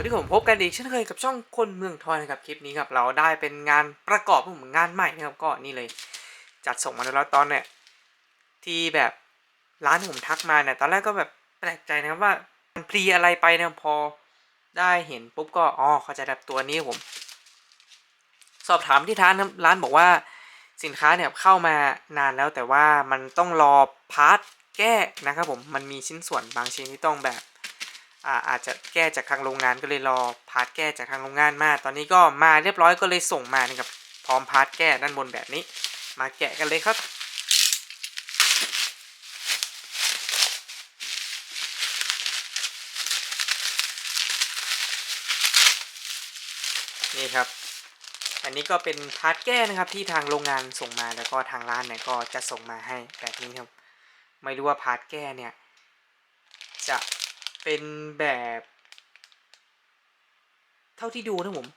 วัสดีผมพบกันอีกเช่นเคยกับช่องคนเมืองทอยนะครับคลิปนี้ครับเราได้เป็นงานประกอบผมงานใหม่นะครับก็นี่เลย จัดส่งมาแล้วตอนเนี่ยที่แบบร้านผมทักมาเนี่ยตอนแรกก็แบบแปลกใจนะครับว่ามันพรีอะไรไปเนี่ยพอได้เห็นปุ๊บก็อ๋อเขาใจแบบตัวนี้ผม สอบถามที่ร้านครับร้านบอกว่าสินค้าเนี่ยเข้ามานานแล้วแต่ว่ามันต้องรอพาร์ทแก้นะครับผมมันมีชิ้นส่วนบางชิ้นที่ต้องแบบ อาอาจจะแก้จากทางโรงงานก็เลยรอพาร์ทแก้จากทางโรงงานมา ตอนนี้ก็มาเรียบร้อยก็เลยส่งมานะครับพร้อมพาร์ทแก้ด้านบนแบบนี้ มาแกะกันเลยครับนี่ครับ อันนี้ก็เป็นพาร์ทแก้นะครับที่ทางโรงงานส่งมาแล้วก็ทางร้านเนี่ยก็จะส่งมาให้แบบนี้ครับ ไม่รู้ว่าพาร์ทแก้เนี่ย จะ เป็นแบบ เท่าที่ดูนะผม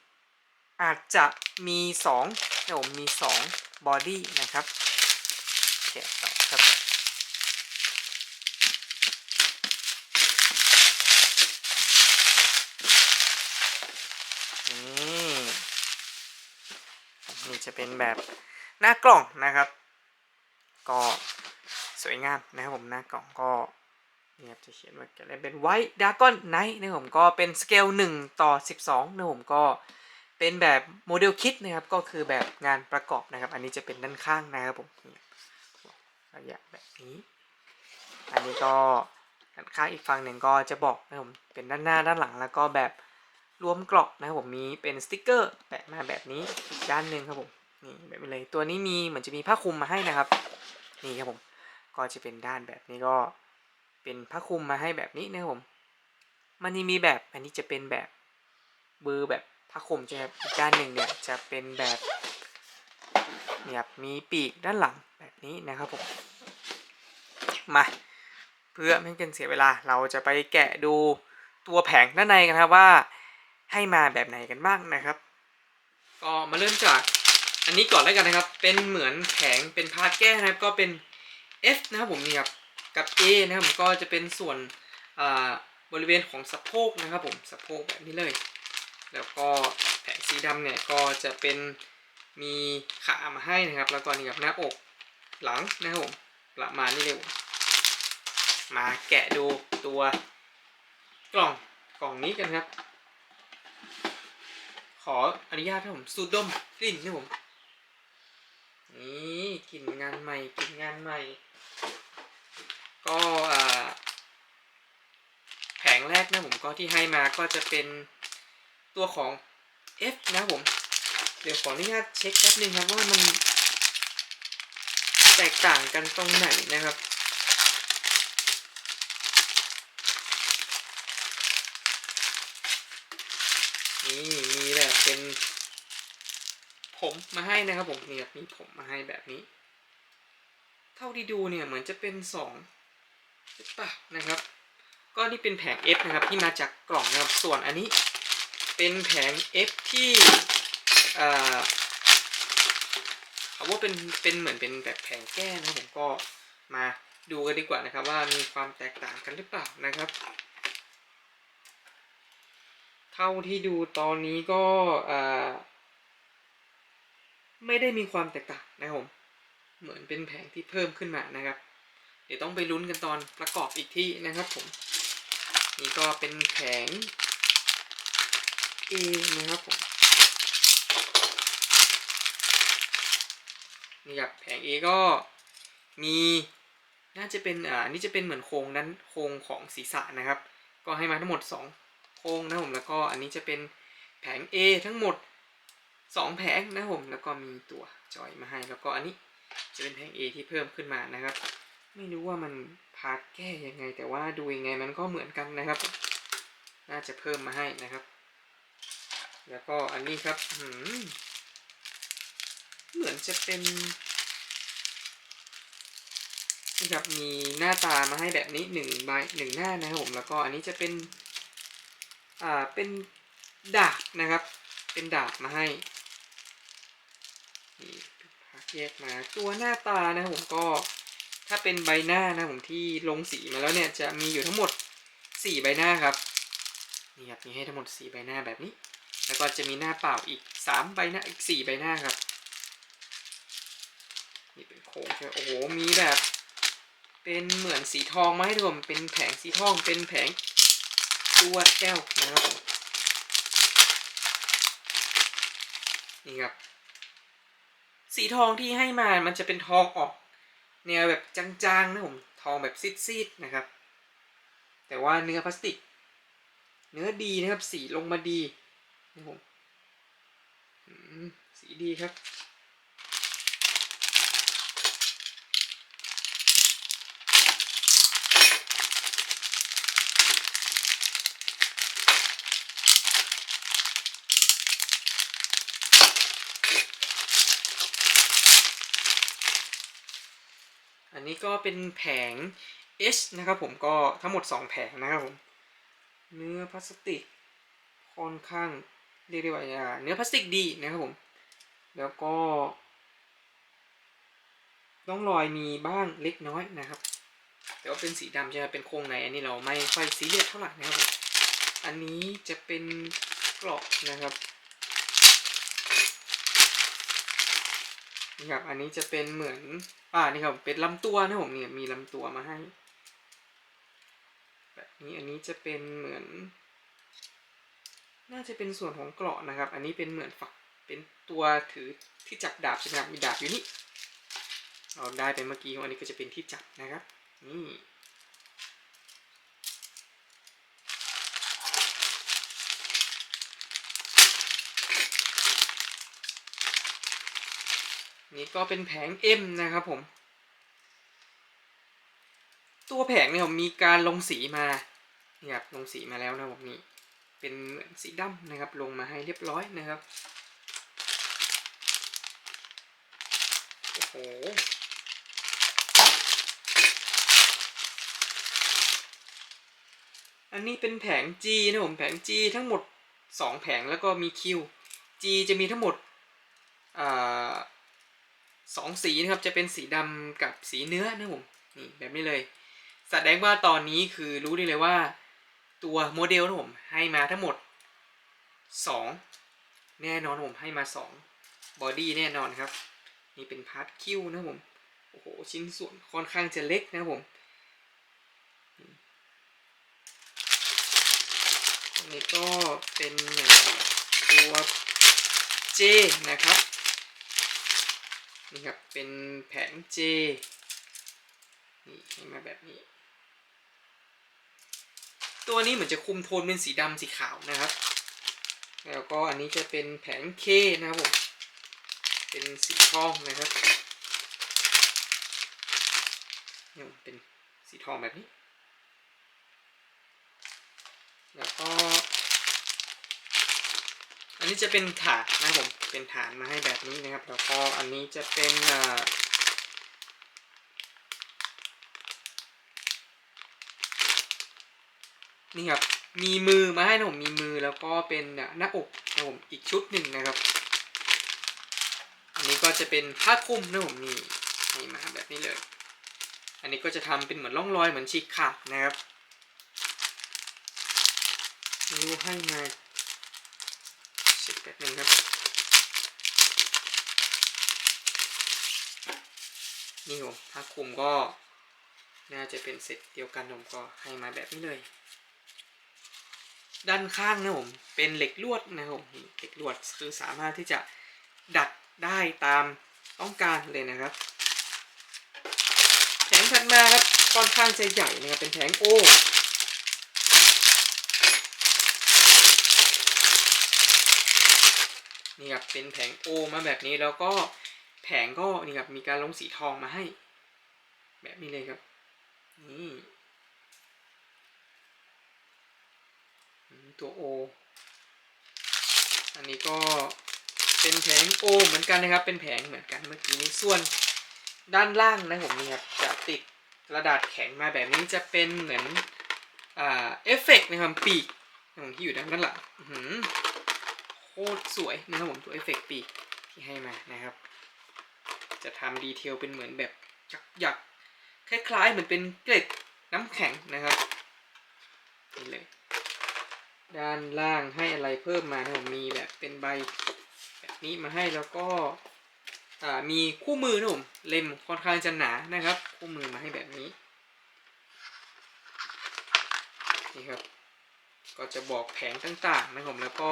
อาจจะมีสองนะผมมีสองบอดี้นะครับแกะต่อครับนี่นี่จะเป็นแบบหน้ากล่องนะครับ ก็สวยงามนะครับผมหน้ากล่องก็ นี่ครับจะเขียนว่าจะเลนเป็นไวท์ดากอนไนท์นะผมก็เป็นสเกล1 ต่อ 12นะผมก็เป็นแบบโมเดลคิดนะครับก็คือแบบงานประกอบนะครับ อันนี้จะเป็นด้านข้างนะครับผมนี่ระยะแบบนี้ อันนี้ก็ด้านข้างอีกฝั่งหนึ่งก็จะบอกนะผมเป็นด้านหน้าด้านหลังแล้วก็แบบรวมกรอบนะครับผมมีเป็นสติกเกอร์แปะมาแบบนี้อีกด้านหนึ่งครับผมนี่แบบนี้เลยตัวนี้มีเหมือนจะมีผ้าคลุมมาให้นะครับ นี่ครับผมก็จะเป็นด้านแบบนี้ก็ เป็นผ้าคลุมมาให้แบบนี้นะครับผม มันยังมีแบบอันนี้จะเป็นแบบเบอร์แบบผ้าคลุมใช่ไหมครับอีกด้านหนึ่งเนี่ยจะเป็นแบบเนี่ยมีปีกด้านหลังแบบนี้นะครับผม มาเพื่อไม่ให้เป็นเสียเวลาเราจะไปแกะดูตัวแผงด้านในกันครับว่าให้มาแบบไหนกันบ้างนะครับ ก็มาเริ่มจากอันนี้ก่อนแล้วกันนะครับ เป็นเหมือนแผงเป็นพาร์ทแก้นะครับ ก็เป็น F นะครับผมนี่ครับ กับ A นะครับก็จะเป็นส่วนอ่าบริเวณของสะโพกนะครับผมสะโพกแบบนี้เลย แล้วก็แผงสีดำเนี่ยก็จะเป็นมีขามาให้นะครับ แล้วก็นี่กับหน้าอกหลังนะครับผมประมาณนี้เลยมมาแกะดูตัวกล่องกล่องนี้กันครับ ขออนุญาตให้ผมสูดดมกลิ่นนะผมนี่กลิ่นงานใหม่กลิ่นงานใหม่ ก็แผงแรกนะผมก็ที่ให้มาก็จะเป็นตัวของ F นะผม เดี๋ยวขออนุญาตเช็คแป๊บนึงครับว่ามันแตกต่างกันตรงไหนนะครับ นี่มีแบบเป็นผมมาให้นะครับผมนี่ครับมีผมมาให้แบบนี้ เท่าที่ดูเนี่ยเหมือนจะเป็นสอง ปะนะครับ ก็นี่เป็นแผง F นะครับที่มาจากกล่องนะครับส่วนอันนี้เป็นแผง F ที่เอ่อเขาว่าเป็นเป็นเหมือนเป็นแบบแผงแก้นะผมก็มาดูกันดีกว่านะครับ ว่ามีความแตกต่างกันหรือเปล่านะครับ เท่าที่ดูตอนนี้ก็เออไม่ได้มีความแตกต่างนะครับผมเหมือนเป็นแผงที่เพิ่มขึ้นมานะครับ ดี๋ยวต้องไปลุ้นกันตอนประกอบอีกที่นะครับผม นี่ก็เป็นแผง A นะครับผม นี่ครับแผง A ก็มีน่าจะเป็นอ่านี่จะเป็นเหมือนโครงนั้นโครงของศีรษะนะครับ ก็ให้มาทั้งหมด 2 โครงนะผมแล้วก็อันนี้จะเป็นแผง A ทั้งหมด 2 แผงนะผมแล้วก็มีตัวจอยมาให้ แล้วก็อันนี้จะเป็นแผง A ที่เพิ่มขึ้นมานะครับ ไม่รู้ว่ามันพาร์ทแก้ยังไง แต่ว่าดูยังไงมันก็เหมือนกันนะครับ น่าจะเพิ่มมาให้นะครับ แล้วก็อันนี้ครับเหมือนจะเป็นนี่ครับมีหน้าตามาให้แบบนี้หนึ่งใบหนึ่งหน้านะครับผมแล้วก็อันนี้จะเป็นอ่าเป็นดาบนะครับ เป็นดาบมาให้นี่พักแยกมาตัวหน้าตานะครับผมก็ ถ้าเป็นใบหน้านะผมที่ลงสีมาแล้วเนี่ยจะมีอยู่ทั้งหมดสี่ใบหน้าครับนี่ครับมีให้ทั้งหมดสี่ใบหน้าแบบนี้ แล้วก็จะมีหน้าเปล่าอีกสามใบหน้าอีกสี่ใบหน้าครับนี่เป็นโค้งใช่ไหมโอ้โหมีแบบ เป็นเหมือนสีทองมาให้ดูผมเป็นแผงสีทองเป็นแผงตัวแก้วนะครับผมนี่ครับ สีทองที่ให้มามันจะเป็นทองออก แนวแบบจางๆนะผมทองแบบซีดๆนะครับ แต่ว่าเนื้อพลาสติก เนื้อดีนะครับสีลงมาดีนะผมอืมสีดีครับ นนี้ก็เป็นแผง H นะครับผมก็ทั้งหมด 2 แผงนะครับผมเนื้อพลาสติกค่อนข้างเรียกได้ว่าเนื้อพลาสติกดีนะครับผม แล้วก็ร่องรอยมีบ้างเล็กน้อยนะครับ แต่ว่าเป็นสีดำใช่ไหมเป็นโครงในอันนี้เราไม่ค่อยซีเรียสเท่าไหร่นะครับผมอันนี้จะเป็นกรอบนะครับ นะครับอันนี้จะเป็นเหมือนอ่านี่ครับเป็นลำตัวนะผมเนี่ยมีลำตัวมาให้แบบนี้อันนี้จะเป็นเหมือน น่าจะเป็นส่วนของเกราะนะครับ อันนี้เป็นเหมือนฝักเป็นตัวถือที่จับดาบใช่ไหมครับมีดาบอยู่นี่เราได้ไปเมื่อกี้อันนี้ก็จะเป็นที่จับนะครับนี่ นี่ก็เป็นแผง M นะครับผม ตัวแผงเนี่ยผมมีการลงสีมาเนี่ยครับลงสีมาแล้วนะผมนี่เป็นเหมือนสีดำนะครับ ลงมาให้เรียบร้อยนะครับโอ้โหอันนี้เป็นแผง G นะผมแผง G ทั้งหมด 2 แผงแล้วก็มี Q G จะมีทั้งหมดอ่า สองสีนะครับจะเป็นสีดำกับสีเนื้อนะผมนี่แบบนี้เลย แสดงว่าตอนนี้คือรู้ได้เลยว่า ตัวโมเดลนะผมให้มาทั้งหมด 2 แน่นอนผมให้มา 2 บอดี้แน่นอนครับนี่เป็นพาร์ทคิวนะผมโอ้โหชิ้นส่วนค่อนข้างจะเล็กนะผมอันนี้ก็เป็นตัว J นะครับ นี่ครับ เป็นแผง J นี่ให้มาแบบนี้ ตัวนี้เหมือนจะคุมโทนเป็นสีดำสีขาวนะครับ แล้วก็อันนี้จะเป็นแผง K นะครับผม เป็นสีทองนะครับนี่เป็นสีทองแบบนี้ แล้วก็ นี้จะเป็นถาดนะครับผม เป็นฐานมาให้แบบนี้นะครับ แล้วก็อันนี้จะเป็นอ่านี่ครับ มีมือมาให้นะผม มีมือแล้วก็เป็นหน้าอกนะผมอีกชุดหนึ่งนะครับ อันนี้ก็จะเป็นผ้าคลุมนะผมนี่ให้มาแบบนี้เลย อันนี้ก็จะทำเป็นเหมือนร่องรอยเหมือนฉีกขาดนะครับไม่รู้ให้มา เช็คแบบนึงครับ นี่ผมผ้าคลุมก็ น่าจะเป็นเซตเดียวกันผมก็ให้มาแบบนี้เลย ด้านข้างนะผมเป็นเหล็กลวดนะผมเหล็กลวดคือสามารถที่จะดัดได้ตามต้องการเลยนะครับแผงถัดมาครับค่อนข้างจะใหญ่นะครับเป็นแผงโอ นี่ครับเป็นแผงโอมาแบบนี้แล้วก็แผงก็นี่ครับมีการลงสีทองมาให้ แบบนี้เลยครับนี่ตัว O อันนี้ก็เป็นแผง O เหมือนกันนะครับ เป็นแผงเหมือนกันเมื่อกี้นี้ส่วนด้านล่างนะผมนี่ครับจะติดกระดาษแข็งมาแบบนี้จะเป็นเหมือนอเอฟเฟกต์นะครับปีกของที่อยู่ด้านหลังอือ ตรสวยนะครับผมตัวเอฟเฟกต์ปีกที่ให้มานะครับ จะทำดีเทลเป็นเหมือนแบบหยักๆคล้ายๆเหมือนเป็นเกล็ดน้ำแข็งนะครับนี่เลยด้านล่างให้อะไรเพิ่มมานะผมมีแบบเป็นใบแบบนี้มาให้แล้วก็มีคู่มือนะผมเล่มค่อนข้างจะหนานะครับ คู่มือมาให้แบบนี้นี่ครับ ก็จะบอกแผงต่างๆนะครับผมแล้วก็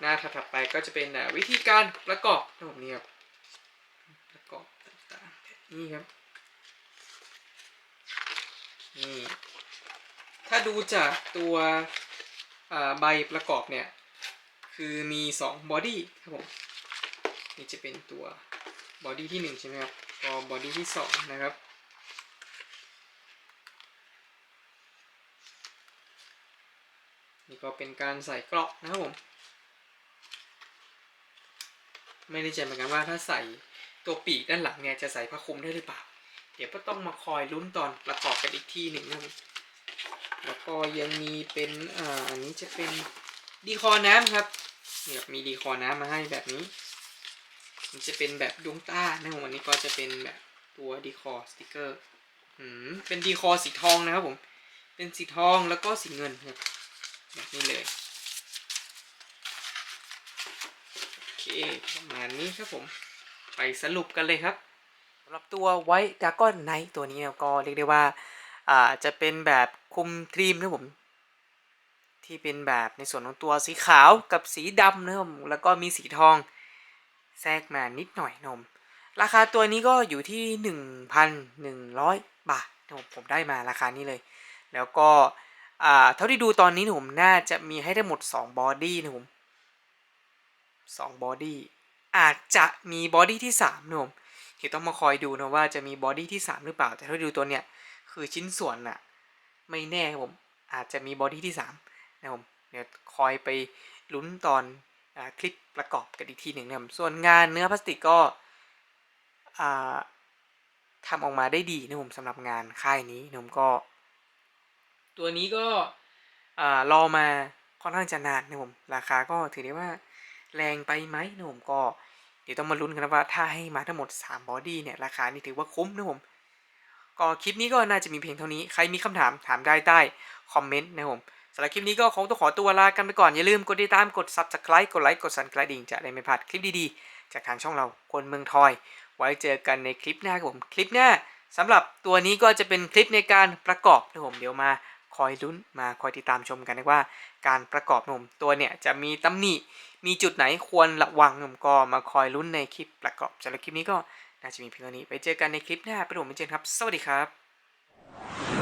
หน้าถัดไปก็จะเป็นวิธีการประกอบนะผมนี่ครับประกอบต่างๆแบนี้ครับนี่ถ้าดูจากตัวใบประกอบเนี่ย คือมี2บอดี้ครับผมนี่จะเป็นตัวบอดี้ที่1ใช่ไหมครับก็บอดี้ที่2นะครับนี่ก็เป็นการใส่กราะนะครับผม ไม่แน่ใจเหมือนกันว่าถ้าใส่ตัวปีกด้านหลังเนี่ยจะใส่ผ้าคลุมได้หรือเปล่า เดี๋ยวก็ต้องมาคอยลุ้นตอนประกอบกันอีกทีหนึ่งนะแล้วก็ยังมีเป็นอ่าอันนี้จะเป็นดีคอน้ำครับเนี่ยมีดีคอน้ำมาให้แบบนี้ มันจะเป็นแบบดวงตานะครับวันนี้ก็จะเป็นแบบตัวดีคอสติกเกอร์อืมเป็นดีคอสีทองนะครับผม เป็นสีทองแล้วก็สีเงินครับแบบนี้เลย ประมาณนี้ครับผม ไปสรุปกันเลยครับสำหรับตัวไวท์ดากอนไนท์ตัวนี้เนี่ยก็เรียกได้ว่าอ่าจะเป็นแบบคุมครีมนะผม ที่เป็นแบบในส่วนของตัวสีขาวกับสีดำนะครับผมแล้วก็มีสีทองแทรกมานิดหน่อยนม ราคาตัวนี้ก็อยู่ที่ 1,100 บาทนะผมผมได้มาราคานี้เลย แล้วก็เท่าที่ดูตอนนี้ผมน่าจะมีให้ได้หมด 2 บอดี้นะผม 2บอดี้อาจจะมีบอดี้ที่3นะผมเดี๋ยวต้องมาคอยดูนะว่าจะมีบอดี้ที่ 3 หรือเปล่า แต่ถ้าดูตัวเนี้ยคือชิ้นส่วนน่ะไม่แน่ครับผม อาจจะมีบอดี้ที่3นะครับผมเดี๋ยวคอยไปลุ้นตอนอคลิปประกอบกันอีกทีหนึ่งนะครับส่วนงานเนื้อพลาสติกก็ทำออกมาได้ดีนะผมสำหรับงานค่ายนี้นะผมก็ ตัวนี้ก็อ่ารอมาค่อนข้างจะนานนะผมราคาก็ถือได้ว่า แรงไปไหมนะผมก็เดี๋ยวต้องมาลุ้นกันนะว่าถ้าให้มาทั้งหมด 3 บอดี้เนี่ยราคานี่ถือว่าคุ้มนะผมก็คลิปนี้ก็น่าจะมีเพียงเท่านี้ ใครมีคำถามถามได้ใต้คอมเมนต์นะผมสำหรับคลิปนี้ก็คงต้องขอตัวลากันไปก่อน อย่าลืมกดติดตามกด subscribe กดไลค์กดสั่นกระดิ่งจะได้ไม่พลาดคลิปดีๆ จากทางช่องเราคนเมืองทอย ไว้เจอกันในคลิปหน้าครับผมคลิปหน้าสำหรับตัวนี้ก็จะเป็นคลิปในการประกอบนะผมเดี๋ยวมาคอยลุ้นมาคอยติดตามชมกันนะว่า การประกอบนมตัวเนี่ยจะมีตำหนิมีจุดไหนควรระวังนุ่มก็มาคอยลุ้นในคลิปประกอบสำหรับคลิปนี้ก็น่าจะมีเพียงเท่านี้ไปเจอกันในคลิปหน้าไปดูเหมืเจนครับ สวัสดีครับ